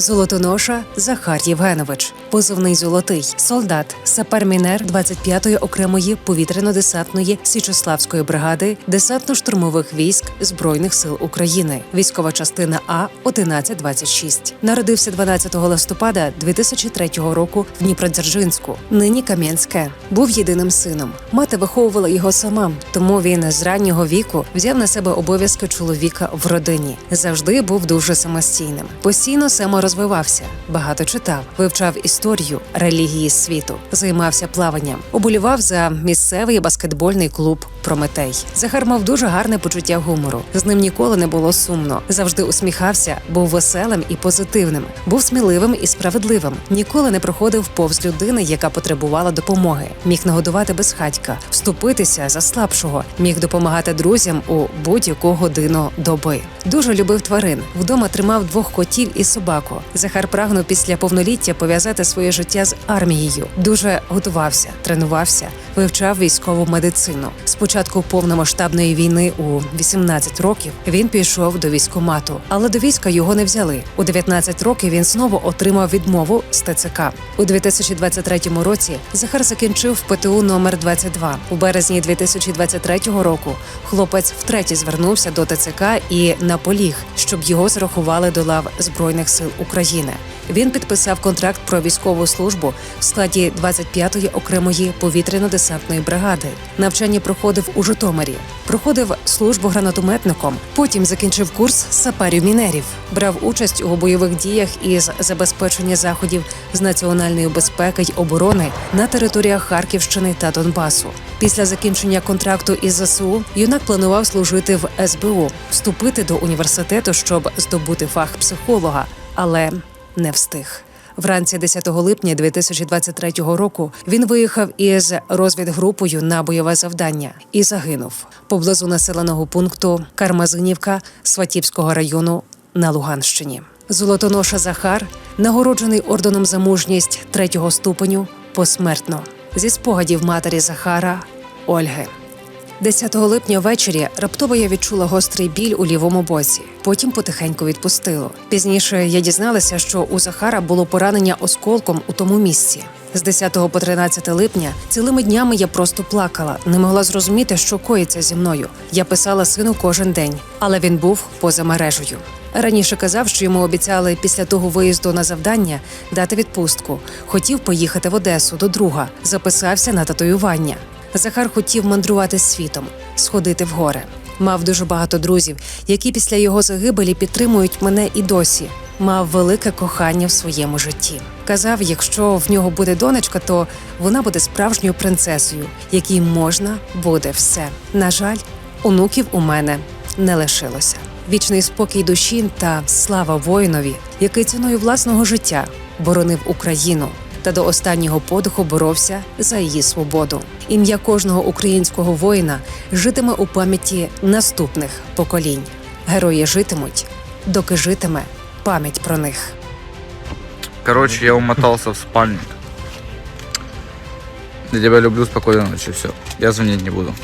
Золотоноша Захар Євгенович, позивний золотий, солдат, сапер-мінер 25-ї окремої повітряно-десантної Січославської бригади десантно-штурмових військ Збройних сил України, військова частина А 1126. Народився 12 листопада 2003 року в Дніпродзержинську, нині Кам'янське. Був єдиним сином. Мати виховувала його сама, тому він з раннього віку взяв на себе обов'язки чоловіка в родині. Завжди був дуже самостійним. Постійно саморозвивався, багато читав, вивчав історію, релігії світу, займався плаванням, оболівав за місцевий баскетбольний клуб Прометей. Захар мав дуже гарне почуття гумору. З ним ніколи не було сумно. Завжди усміхався, був веселим і позитивним, був сміливим і справедливим. Ніколи не проходив повз людини, яка потребувала допомоги. Міг нагодувати безхатька, вступитися за слабшого, міг допомагати друзям у будь-яку годину доби. Дуже любив тварин. Вдома тримав двох котів і собаку. Захар прагнув після повноліття пов'язати своє життя з армією. Дуже готувався, тренувався, вивчав військову медицину. Спочатку повномасштабної війни у 18 років він пішов до військомату, але до війська його не взяли. У 19 років він знову отримав відмову з ТЦК. У 2023 році Захар закінчив ПТУ номер 22. У березні 2023 року хлопець втретє звернувся до ТЦК і наполіг, щоб його зарахували до лав Збройних сил України. Він підписав контракт про військову службу в складі 25-ї окремої повітряно-десантної бригади. Навчання проходив у Житомирі, проходив службу гранатометником. Потім закінчив курс саперів мінерів, брав участь у бойових діях із забезпечення заходів з національної безпеки й оборони на територіях Харківщини та Донбасу. Після закінчення контракту із ЗСУ юнак планував служити в СБУ, вступити до університету, щоб здобути фах психолога, але не встиг. Вранці 10 липня 2023 року він виїхав із розвідгрупою на бойове завдання і загинув поблизу населеного пункту Кармазинівка Сватівського району на Луганщині. Золотоноша Захар нагороджений орденом за мужність третього ступеню посмертно зі спогадів матері Захара Ольги. 10 липня ввечері раптово я відчула гострий біль у лівому боці. Потім потихеньку відпустило. Пізніше я дізналася, що у Захара було поранення осколком у тому місці. З 10 по 13 липня цілими днями я просто плакала, не могла зрозуміти, що коїться зі мною. Я писала сину кожен день, але він був поза мережею. Раніше казав, що йому обіцяли після того виїзду на завдання дати відпустку. Хотів поїхати в Одесу до друга, записався на татуювання. Захар хотів мандрувати світом, сходити в гори. Мав дуже багато друзів, які після його загибелі підтримують мене і досі. Мав велике кохання в своєму житті. Казав, якщо в нього буде донечка, то вона буде справжньою принцесою, якій можна буде все. На жаль, онуків у мене не лишилося. Вічний спокій душі та слава воїнові, який ціною власного життя боронив Україну та до останнього подиху боровся за її свободу. Ім'я кожного українського воїна житиме у пам'яті наступних поколінь. Герої житимуть, доки житиме пам'ять про них. Короче, я умотался в спальник. Я тебя люблю, спокойной ночи, все. Я звонить не буду.